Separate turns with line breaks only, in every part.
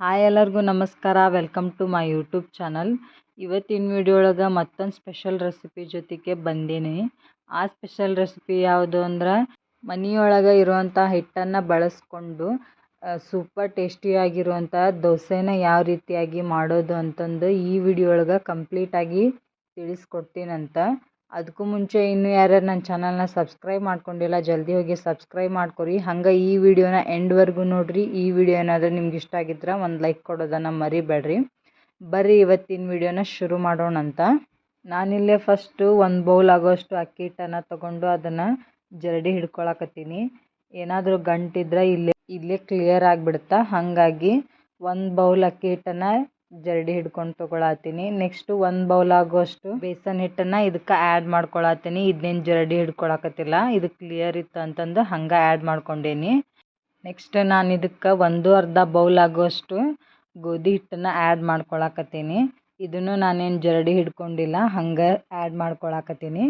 Hi ಎಲ್ಲರಿಗೂ ನಮಸ್ಕಾರ. Welcome to my YouTube channel ಇವತ್ತಿನ ವಿಡಿಯೋ ಒಳಗೆ ಮತ್ತೊಂದು ಸ್ಪೆಷಲ್ ರೆಸಿಪಿ ಜೊತೆಗೆ ಬಂದೀನಿ. ಆ ಸ್ಪೆಷಲ್ ರೆಸಿಪಿ ಯಾವುದು ಅಂದ್ರೆ ಮನೆಯೊಳಗೆ ಇರುವಂಥ ಹಿಟ್ಟನ್ನು ಬಳಸ್ಕೊಂಡು ಸೂಪರ್ ಟೇಸ್ಟಿಯಾಗಿರುವಂಥ ದೋಸೆನ ಯಾವ ರೀತಿಯಾಗಿ ಮಾಡೋದು ಅಂತಂದು ಈ ವಿಡಿಯೋ ಒಳಗೆ ಕಂಪ್ಲೀಟಾಗಿ ತಿಳಿಸ್ಕೊಡ್ತೀನಂತ. ಅದಕ್ಕೂ ಮುಂಚೆ ಇನ್ನೂ ಯಾರ್ಯಾರು ನನ್ನ ಚಾನಲ್ನ ಸಬ್ಸ್ಕ್ರೈಬ್ ಮಾಡ್ಕೊಂಡಿಲ್ಲ, ಜಲ್ದಿ ಹೋಗಿ ಸಬ್ಸ್ಕ್ರೈಬ್ ಮಾಡ್ಕೊರಿ. ಹಂಗೆ ಈ ವಿಡಿಯೋನ ಎಂಡ್ವರೆಗೂ ನೋಡಿರಿ. ಈ ವಿಡಿಯೋ ಏನಾದರೂ ನಿಮ್ಗೆ ಇಷ್ಟ ಆಗಿದ್ರೆ ಒಂದು ಲೈಕ್ ಕೊಡೋದನ್ನು ಮರಿಬೇಡ್ರಿ. ಬರ್ರಿ ಇವತ್ತಿನ ವಿಡಿಯೋನ ಶುರು ಮಾಡೋಣ ಅಂತ. ನಾನಿಲ್ಲೇ ಫಸ್ಟು ಒಂದು ಬೌಲ್ ಆಗೋಷ್ಟು ಅಕ್ಕಿ ಹಿಟ್ಟನ್ನು ತೊಗೊಂಡು ಅದನ್ನು ಜರಡಿ ಹಿಡ್ಕೊಳಕತ್ತೀನಿ. ಏನಾದರೂ ಗಂಟಿದ್ರೆ ಇಲ್ಲೇ ಇಲ್ಲೇ ಕ್ಲಿಯರ್ ಆಗಿಬಿಡುತ್ತಾ ಹಾಗಾಗಿ ಒಂದು ಬೌಲ್ ಅಕ್ಕಿ ಹಿಟ್ಟನ್ನು ಜರಡಿ ಹಿಡ್ಕೊಂಡು ತೊಗೊಳತ್ತೀನಿ ನೆಕ್ಸ್ಟು ಒಂದು ಬೌಲ್ ಆಗುವಷ್ಟು ಬೇಸನ್ ಹಿಟ್ಟನ್ನು ಇದಕ್ಕೆ ಆ್ಯಡ್ ಮಾಡ್ಕೊಳತ್ತೀನಿ ಇದನ್ನೇನು ಜರಡಿ ಹಿಡ್ಕೊಳಕತ್ತಿಲ್ಲ. ಇದು ಕ್ಲಿಯರ್ ಇತ್ತು ಅಂತಂದು ಹಂಗೆ ಆ್ಯಡ್ ಮಾಡ್ಕೊಂಡೇನಿ. ನೆಕ್ಸ್ಟ್ ನಾನು ಇದಕ್ಕೆ ಒಂದು ಅರ್ಧ ಬೌಲ್ ಆಗುವಷ್ಟು ಗೋಧಿ ಹಿಟ್ಟನ್ನು ಆ್ಯಡ್ ಮಾಡ್ಕೊಳಕತ್ತೀನಿ. ಇದನ್ನು ನಾನೇನು ಜರಡಿ ಹಿಡ್ಕೊಂಡಿಲ್ಲ, ಹಂಗೆ ಆ್ಯಡ್ ಮಾಡ್ಕೊಳಕತ್ತೀನಿ.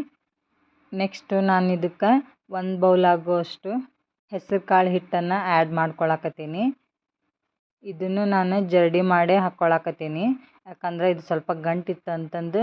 ನೆಕ್ಸ್ಟು ನಾನು ಇದಕ್ಕೆ ಒಂದು ಬೌಲ್ ಆಗುವಷ್ಟು ಹೆಸರು ಕಾಳು ಹಿಟ್ಟನ್ನು ಆ್ಯಡ್ ಮಾಡ್ಕೊಳಕತ್ತೀನಿ. ಇದನ್ನು ನಾನು ಜರಡಿ ಮಾಡಿ ಹಾಕ್ಕೊಳಕತ್ತೀನಿ. ಯಾಕಂದ್ರೆ ಇದು ಸ್ವಲ್ಪ ಗಂಟಿತ್ತು ಅಂತಂದು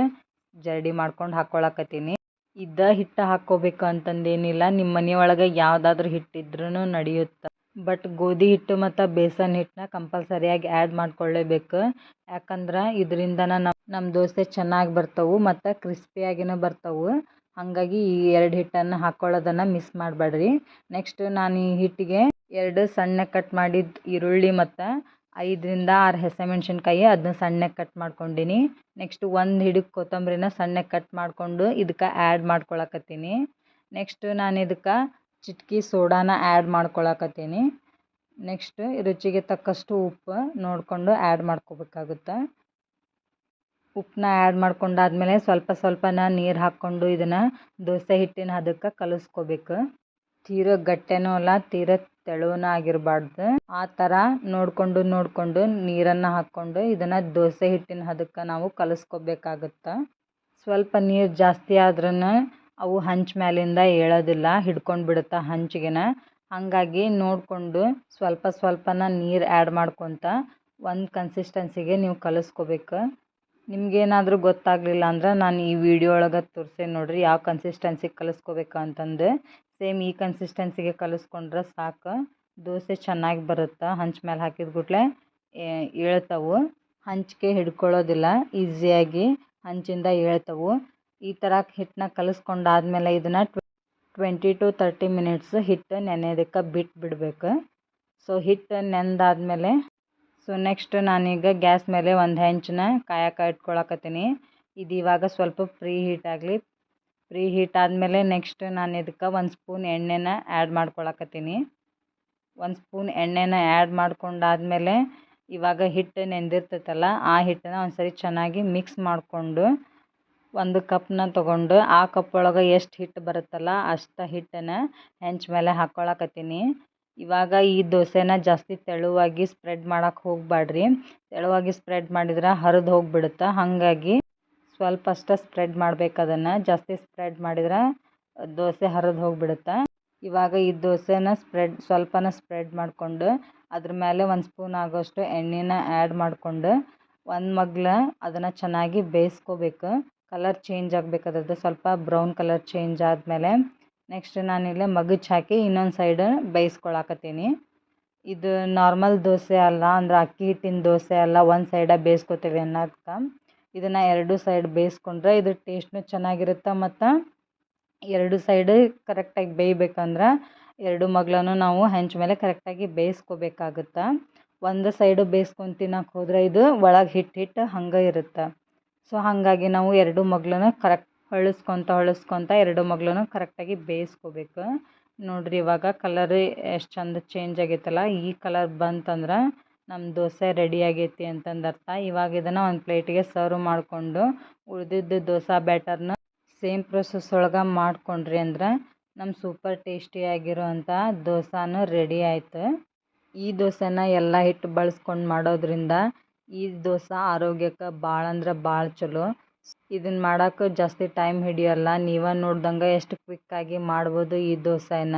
ಜರಡಿ ಮಾಡ್ಕೊಂಡು ಹಾಕ್ಕೊಳಕತ್ತೀನಿ. ಇದ್ದ ಹಿಟ್ಟು ಹಾಕ್ಕೋಬೇಕು ಅಂತಂದೇನಿಲ್ಲ. ನಿಮ್ಮ ಮನೆಯೊಳಗೆ ಯಾವುದಾದ್ರೂ ಹಿಟ್ಟಿದ್ರೂ ನಡೆಯುತ್ತೆ. ಬಟ್ ಗೋಧಿ ಹಿಟ್ಟು ಮತ್ತು ಬೇಸನ್ ಹಿಟ್ಟನ್ನ ಕಂಪಲ್ಸರಿಯಾಗಿ ಆ್ಯಡ್ ಮಾಡ್ಕೊಳ್ಳೇಬೇಕು. ಯಾಕಂದ್ರೆ ಇದರಿಂದ ನಮ್ಮ ನಮ್ಮ ದೋಸೆ ಚೆನ್ನಾಗಿ ಬರ್ತವೆ ಮತ್ತು ಕ್ರಿಸ್ಪಿಯಾಗಿನೂ ಬರ್ತವೆ. ಹಾಗಾಗಿ ಈ ಎರಡು ಹಿಟ್ಟನ್ನು ಹಾಕ್ಕೊಳ್ಳೋದನ್ನು ಮಿಸ್ ಮಾಡಬೇಡ್ರಿ. ನೆಕ್ಸ್ಟ್ ನಾನು ಈ ಹಿಟ್ಟಿಗೆ ಎರಡು ಸಣ್ಣ ಕಟ್ ಮಾಡಿದ ಈರುಳ್ಳಿ ಮತ್ತು ಐದರಿಂದ ಆರು ಹಸಿಮೆಣ್ಸಿನ್ಕಾಯಿ ಅದನ್ನ ಸಣ್ಣಗೆ ಕಟ್ ಮಾಡ್ಕೊಂಡೀನಿ. ನೆಕ್ಸ್ಟ್ ಒಂದು ಹಿಡಿಗೆ ಕೊತ್ತಂಬರಿನ ಸಣ್ಣಗೆ ಕಟ್ ಮಾಡಿಕೊಂಡು ಇದಕ್ಕೆ ಆ್ಯಡ್ ಮಾಡ್ಕೊಳಕತ್ತೀನಿ. ನೆಕ್ಸ್ಟ್ ನಾನು ಇದಕ್ಕೆ ಚಿಟ್ಕಿ ಸೋಡಾನ ಆ್ಯಡ್ ಮಾಡ್ಕೊಳಕತ್ತೀನಿ. ನೆಕ್ಸ್ಟ್ ರುಚಿಗೆ ತಕ್ಕಷ್ಟು ಉಪ್ಪು ನೋಡಿಕೊಂಡು ಆ್ಯಡ್ ಮಾಡ್ಕೋಬೇಕಾಗುತ್ತೆ. ಉಪ್ಪನ್ನ ಆ್ಯಡ್ ಮಾಡ್ಕೊಂಡಾದ್ಮೇಲೆ ಸ್ವಲ್ಪ ಸ್ವಲ್ಪನ ನೀರು ಹಾಕ್ಕೊಂಡು ಇದನ್ನು ದೋಸೆ ಹಿಟ್ಟಿನ ಹದಕ್ಕೆ ಕಲಿಸ್ಕೋಬೇಕು. ತೀರ ಗಟ್ಟಿನೂ ಅಲ್ಲ, ತೀರ ತೆಳುವೂ ಆಗಿರಬಾರ್ದು. ಆ ಥರ ನೋಡಿಕೊಂಡು ನೋಡಿಕೊಂಡು ನೀರನ್ನು ಹಾಕ್ಕೊಂಡು ಇದನ್ನು ದೋಸೆ ಹಿಟ್ಟಿನ ಹದಕ್ಕೆ ನಾವು ಕಲಸ್ಕೋಬೇಕಾಗತ್ತೆ? ಸ್ವಲ್ಪ ನೀರು ಜಾಸ್ತಿ ಆದ್ರೂ ಅವು ಹಂಚ್ ಮ್ಯಾಲಿಂದ ಏಳೋದಿಲ್ಲ, ಹಿಡ್ಕೊಂಡು ಬಿಡುತ್ತೆ ಹಂಚಿಗೆನ. ಹಾಗಾಗಿ ನೋಡಿಕೊಂಡು ಸ್ವಲ್ಪ ಸ್ವಲ್ಪನ ನೀರು ಆ್ಯಡ್ ಮಾಡ್ಕೊತ ಒಂದು ಕನ್ಸಿಸ್ಟೆನ್ಸಿಗೆ ನೀವು ಕಲಿಸ್ಕೋಬೇಕು. ನಿಮಗೇನಾದರೂ ಗೊತ್ತಾಗಲಿಲ್ಲ ಅಂದ್ರೆ ನಾನು ಈ ವಿಡಿಯೋ ಒಳಗೆ ತೋರಿಸಿ ನೋಡಿರಿ, ಯಾವ ಕನ್ಸಿಸ್ಟೆನ್ಸಿಗೆ ಕಲಿಸ್ಕೋಬೇಕು ಅಂತಂದು. ಸೇಮ್ ಈ ಕನ್ಸಿಸ್ಟೆನ್ಸಿಗೆ ಕಲಿಸ್ಕೊಂಡ್ರೆ ಸಾಕು. ದೋಸೆ ಚೆನ್ನಾಗಿ ಬರುತ್ತೆ? ಹಂಚ್ ಮೇಲೆ ಹಾಕಿದ ಕೂಡಲೇ ಏಳ್ತವೆ. ಹಂಚಿಗೆ ಹಿಡ್ಕೊಳ್ಳೋದಿಲ್ಲ, ಈಸಿಯಾಗಿ ಹಂಚಿಂದ ಏಳ್ತವೆ. ಈ ಥರ ಹಿಟ್ಟನ್ನ ಕಲಿಸ್ಕೊಂಡಾದ್ಮೇಲೆ ಇದನ್ನು ಟ್ವೆಂಟಿ ಟು ತರ್ಟಿ ಮಿನಿಟ್ಸ್ ಹಿಟ್ಟು ನೆನೆಯೋದಕ್ಕೆ ಬಿಟ್ಟು ಬಿಡಬೇಕು. ಸೊ, ಹಿಟ್ಟು ನೆಂದಾದ್ಮೇಲೆ, ಸೊ, ನೆಕ್ಸ್ಟ್ ನಾನೀಗ ಗ್ಯಾಸ್ ಮೇಲೆ ಒಂದು ಹೆಂಚನ್ನ ಕಾಯಕ್ಕೆ ಇಟ್ಕೊಳಕತ್ತೀನಿ. ಇದು ಇವಾಗ ಸ್ವಲ್ಪ ಪ್ರೀ ಹೀಟ್ ಆಗಲಿ ಪ್ರೀ ಹೀಟ್ ಆದಮೇಲೆ ನೆಕ್ಸ್ಟ್ ನಾನು ಇದಕ್ಕೆ ಒಂದು ಸ್ಪೂನ್ ಎಣ್ಣೆನ ಆ್ಯಡ್ ಮಾಡ್ಕೊಳಕತ್ತೀನಿ. ಒಂದು ಸ್ಪೂನ್ ಎಣ್ಣೆನ ಆ್ಯಡ್ ಮಾಡ್ಕೊಂಡಾದ್ಮೇಲೆ ಇವಾಗ ಹಿಟ್ಟು ನೆಂದಿರ್ತೈತಲ್ಲ, ಆ ಹಿಟ್ಟನ್ನ ಒಂದು ಸರಿ ಚೆನ್ನಾಗಿ ಮಿಕ್ಸ್ ಮಾಡಿಕೊಂಡು ಒಂದು ಕಪ್ನ ತೊಗೊಂಡು ಆ ಕಪ್ ಒಳಗೆ ಎಷ್ಟು ಹಿಟ್ಟು ಬರುತ್ತಲ್ಲ ಅಷ್ಟು ಹಿಟ್ಟನ್ನು ಹೆಂಚು ಮೇಲೆ ಹಾಕ್ಕೊಳಕತ್ತೀನಿ ಇವಾಗ ಈ ದೋಸೆನ ಜಾಸ್ತಿ ತೆಳುವಾಗಿ ಸ್ಪ್ರೆಡ್ ಮಾಡೋಕ್ಕೆ ಹೋಗಬೇಡ್ರಿ ತೆಳುವಾಗಿ ಸ್ಪ್ರೆಡ್ ಮಾಡಿದ್ರೆ ಹರಿದು ಹೋಗಿಬಿಡುತ್ತೆ, ಹಾಗಾಗಿ ಸ್ವಲ್ಪ ಅಷ್ಟೇ ಸ್ಪ್ರೆಡ್ ಮಾಡ್ಬೇಕು ಅದನ್ನು. ಜಾಸ್ತಿ ಸ್ಪ್ರೆಡ್ ಮಾಡಿದ್ರೆ ದೋಸೆ ಹರಿದು ಹೋಗಿಬಿಡುತ್ತೆ. ಇವಾಗ ಈ ದೋಸೆನ ಸ್ಪ್ರೆಡ್ ಸ್ವಲ್ಪನ ಸ್ಪ್ರೆಡ್ ಮಾಡಿಕೊಂಡು ಅದ್ರ ಮೇಲೆ ಒಂದು ಸ್ಪೂನ್ ಆಗೋಷ್ಟು ಎಣ್ಣೆನ ಆ್ಯಡ್ ಮಾಡಿಕೊಂಡು ಒಂದು ಮಗ್ಲ ಅದನ್ನು ಚೆನ್ನಾಗಿ ಬೇಯಿಸ್ಕೋಬೇಕು. ಕಲರ್ ಚೇಂಜ್ ಆಗಬೇಕು ಅದರದ್ದು. ಸ್ವಲ್ಪ ಬ್ರೌನ್ ಕಲರ್ ಚೇಂಜ್ ಆದಮೇಲೆ ನೆಕ್ಸ್ಟ್ ನಾನಿಲ್ಲೇ ಮಗುಚ್ ಹಾಕಿ ಇನ್ನೊಂದು ಸೈಡ್ ಬೇಯಿಸ್ಕೊಳಕತ್ತೀನಿ. ಇದು ನಾರ್ಮಲ್ ದೋಸೆ ಅಲ್ಲ, ಅಂದ್ರೆ ಅಕ್ಕಿ ಹಿಟ್ಟಿನ ದೋಸೆ ಅಲ್ಲ, ಒಂದು ಸೈಡ ಬೇಯಿಸ್ಕೊತೀವಿ ಅನ್ನೋದಕ್ಕೆ ಇದನ್ನು ಎರಡು ಸೈಡ್ ಬೇಯಿಸ್ಕೊಂಡ್ರೆ ಇದು ಟೇಸ್ಟ್ನು ಚೆನ್ನಾಗಿರುತ್ತೆ ಮತ್ತು ಎರಡು ಸೈಡ್ ಕರೆಕ್ಟಾಗಿ ಬೇಯಬೇಕಂದ್ರೆ ಎರಡು ಮಗ್ಲೂ ನಾವು ಹೆಂಚ ಮೇಲೆ ಕರೆಕ್ಟಾಗಿ ಬೇಯಿಸ್ಕೋಬೇಕಾಗುತ್ತೆ. ಒಂದು ಸೈಡು ಬೇಯಿಸ್ಕೊಂಡು ತಿನ್ನೋಕೆ ಹೋದ್ರೆ ಇದು ಒಳಗೆ ಹಿಟ್ಟು ಹಿಟ್ಟು ಹಂಗೆ ಇರುತ್ತೆ. ಸೊ ಹಾಗಾಗಿ ನಾವು ಎರಡು ಮಗ್ಲೂ ಕರೆಕ್ಟ್ ಹೊಳಿಸ್ಕೊತ ಹೊಳಿಸ್ಕೊತ ಎರಡು ಮಗ್ಲೂ ಕರೆಕ್ಟಾಗಿ ಬೇಯಿಸ್ಕೋಬೇಕು. ನೋಡಿರಿ ಇವಾಗ ಕಲರ್ ಎಷ್ಟು ಚಂದ ಚೇಂಜ್ ಆಗೈತಲ್ಲ, ಈ ಕಲರ್ ಬಂತಂದ್ರೆ ನಮ್ಮ ದೋಸೆ ರೆಡಿ ಆಗೈತಿ ಅಂತಂದು ಅರ್ಥ ಇವಾಗ ಇದನ್ನು ಒಂದು ಪ್ಲೇಟಿಗೆ ಸರ್ವ್ ಮಾಡಿಕೊಂಡು ಉಳಿದಿದ್ದು ದೋಸೆ ಬ್ಯಾಟರ್ನ ಸೇಮ್ ಪ್ರೊಸೆಸ್ ಒಳಗೆ ಮಾಡ್ಕೊಂಡ್ರಿ ಅಂದ್ರೆ ನಮ್ಮ ಸೂಪರ್ ಟೇಸ್ಟಿ ಟೇಸ್ಟಿಯಾಗಿರುವಂಥ ದೋಸೆನೂ ರೆಡಿ ಆಯಿತು. ಈ ದೋಸೆನ ಎಲ್ಲ ಹಿಟ್ಟು ಬಳಸ್ಕೊಂಡು ಮಾಡೋದ್ರಿಂದ ಈ ದೋಸೆ ಆರೋಗ್ಯಕ್ಕೆ ಭಾಳ ಅಂದ್ರೆ ಭಾಳ ಚಲೋ. ಇದನ್ನು ಮಾಡೋಕ್ಕೆ ಜಾಸ್ತಿ ಟೈಮ್ ಹಿಡಿಯೋಲ್ಲ, ನೀವೇ ನೋಡ್ದಂಗೆ ಎಷ್ಟು ಕ್ವಿಕ್ಕಾಗಿ ಮಾಡ್ಬೋದು ಈ ದೋಸೆನ.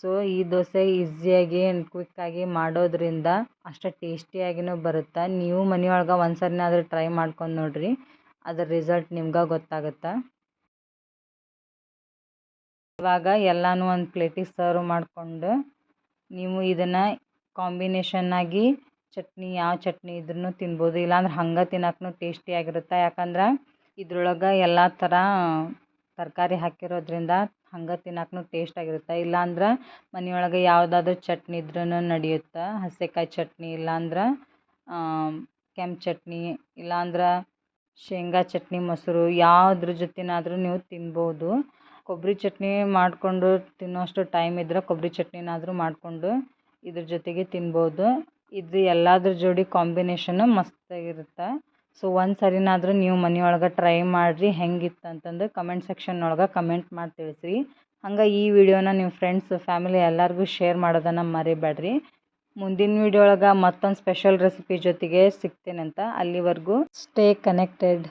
ಸೊ ಈ ದೋಸೆ ಈಸಿಯಾಗಿ ಆ್ಯಂಡ್ ಕ್ವಿಕ್ಕಾಗಿ ಮಾಡೋದ್ರಿಂದ ಅಷ್ಟು ಟೇಸ್ಟಿಯಾಗಿಯೂ ಬರುತ್ತೆ? ನೀವು ಮನೆಯೊಳಗೆ ಒಂದು ಸರಿನಾದ್ರೂ ಟ್ರೈ ಮಾಡ್ಕೊಂಡು ನೋಡಿರಿ. ಅದ್ರ ರಿಸಲ್ಟ್ ನಿಮ್ಗೆ ಗೊತ್ತಾಗುತ್ತೆ? ಇವಾಗ ಎಲ್ಲನೂ ಒಂದು ಪ್ಲೇಟಿಗೆ ಸರ್ವ್ ಮಾಡಿಕೊಂಡು ನೀವು ಇದನ್ನು ಕಾಂಬಿನೇಷನ್ನಾಗಿ ಚಟ್ನಿ, ಯಾವ ಚಟ್ನಿ ಇದ್ರೂ ತಿನ್ಬೋದು. ಇಲ್ಲಾಂದ್ರೆ ಹಂಗೆ ತಿನ್ನೋಕ್ಕೂ ಟೇಸ್ಟಿಯಾಗಿರುತ್ತೆ ಯಾಕಂದ್ರೆ ಇದ್ರೊಳಗೆ ಎಲ್ಲ ಥರ ತರಕಾರಿ ಹಾಕಿರೋದ್ರಿಂದ ಹಂಗೆ ತಿನ್ನಕ್ಕೂ ಟೇಸ್ಟಾಗಿರುತ್ತೆ ಇಲ್ಲಾಂದ್ರೆ ಮನೆಯೊಳಗೆ ಯಾವುದಾದ್ರೂ ಚಟ್ನಿ ಇದ್ರೂ ನಡೆಯುತ್ತೆ? ಹಸೆಕಾಯಿ ಚಟ್ನಿ, ಇಲ್ಲಾಂದ್ರೆ ಕೆಂಪು ಚಟ್ನಿ, ಇಲ್ಲಾಂದ್ರೆ ಶೇಂಗಾ ಚಟ್ನಿ, ಮೊಸರು, ಯಾವುದ್ರ ಜೊತೆನಾದ್ರೂ ನೀವು ತಿನ್ಬೋದು. ಕೊಬ್ಬರಿ ಚಟ್ನಿ ಮಾಡಿಕೊಂಡು ತಿನ್ನೋಷ್ಟು ಟೈಮ್ ಇದ್ದರೆ ಕೊಬ್ಬರಿ ಚಟ್ನಿನಾದರೂ ಮಾಡಿಕೊಂಡು ಇದ್ರ ಜೊತೆಗೆ ತಿನ್ಬೋದು. ಇದು ಎಲ್ಲದ್ರ ಜೋಡಿ ಕಾಂಬಿನೇಷನ್ನು ಮಸ್ತಾಗಿರುತ್ತೆ ಸೊ ಒಂದು ಸರಿನಾದರೂ ನೀವು ಮನೆಯೊಳಗೆ ಟ್ರೈ ಮಾಡಿರಿ ಹೆಂಗಿತ್ತು ಅಂತಂದು ಕಮೆಂಟ್ ಸೆಕ್ಷನ್ ಒಳಗೆ ಕಮೆಂಟ್ ಮಾಡಿ ತಿಳಿಸ್ರಿ. ಹಂಗೆ ಈ ವಿಡಿಯೋನ ನಿಮ್ಮ ಫ್ರೆಂಡ್ಸ್ ಫ್ಯಾಮಿಲಿ ಎಲ್ಲರಿಗೂ ಶೇರ್ ಮಾಡೋದನ್ನು ಮರಿಬೇಡ್ರಿ. ಮುಂದಿನ ವಿಡಿಯೋ ಒಳಗೆ ಮತ್ತೊಂದು ಸ್ಪೆಷಲ್ ರೆಸಿಪಿ ಜೊತೆಗೆ ಸಿಗ್ತೀನಂತ ಅಲ್ಲಿವರೆಗೂ ಸ್ಟೇ ಕನೆಕ್ಟೆಡ್